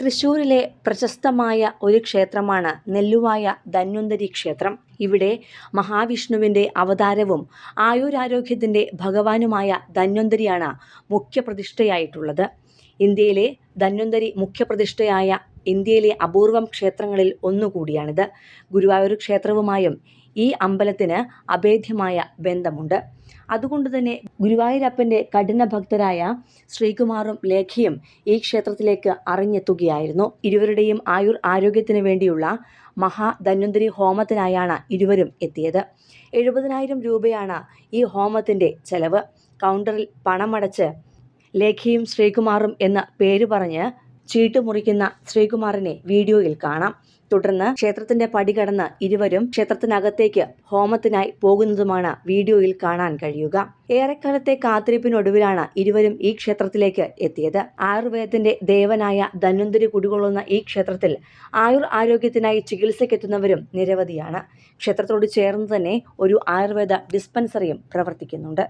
തൃശ്ശൂരിലെ പ്രശസ്തമായ ഒരു ക്ഷേത്രമാണ് നെല്ലുവായ ധന്വന്തരി ക്ഷേത്രം. ഇവിടെ മഹാവിഷ്ണുവിന്റെ അവതാരവും ആയുരാരോഗ്യത്തിന്റെ ഭഗവാനുമായ ധന്വന്തരിയാണ് മുഖ്യപ്രതിഷ്ഠയായിട്ടുള്ളത്. ഇന്ത്യയിലെ ധന്വന്തരി മുഖ്യപ്രതിഷ്ഠയായ ഇന്ത്യയിലെ അപൂർവം ക്ഷേത്രങ്ങളിൽ ഒന്നുകൂടിയാണിത്. ഗുരുവായൂർ ക്ഷേത്രവുമായും ഈ അമ്പലത്തിന് അഭേദ്യമായ ബന്ധമുണ്ട്. അതുകൊണ്ട് തന്നെ ഗുരുവായൂരപ്പന്റെ കഠിന ഭക്തരായ ശ്രീകുമാറും ലേഖയും ഈ ക്ഷേത്രത്തിലേക്ക് അറിഞ്ഞെത്തുകയായിരുന്നു ഇരുവരുടെയും ആയുർ ആരോഗ്യത്തിന് വേണ്ടിയുള്ള മഹാധന്വന്തരി ഹോമത്തിനായാണ് ഇരുവരും എത്തിയത്. എഴുപതിനായിരം രൂപയാണ് ഈ ഹോമത്തിന്റെ ചെലവ്. കൗണ്ടറിൽ പണമടച്ച് ലേഖയും ശ്രീകുമാറും എന്ന പേര് പറഞ്ഞ് ചീട്ട് മുറിക്കുന്ന ശ്രീകുമാറിനെ വീഡിയോയിൽ കാണാം. തുടർന്ന് ക്ഷേത്രത്തിന്റെ പടി കടന്ന് ഇരുവരും ക്ഷേത്രത്തിനകത്തേക്ക് ഹോമത്തിനായി പോകുന്നതുമാണ് വീഡിയോയിൽ കാണാൻ കഴിയുക. ഏറെക്കാലത്തെ കാത്തിരിപ്പിനൊടുവിലാണ് ഇരുവരും ഈ ക്ഷേത്രത്തിലേക്ക് എത്തിയത്. ആയുർവേദത്തിന്റെ ദേവനായ ധന്വന്തരി കുടികൊള്ളുന്ന ഈ ക്ഷേത്രത്തിൽ ആയുർ ആരോഗ്യത്തിനായി ചികിത്സയ്ക്കെത്തുന്നവരും നിരവധിയാണ്. ക്ഷേത്രത്തോട് ചേർന്ന് തന്നെ ഒരു ആയുർവേദ ഡിസ്പെൻസറിയും പ്രവർത്തിക്കുന്നുണ്ട്.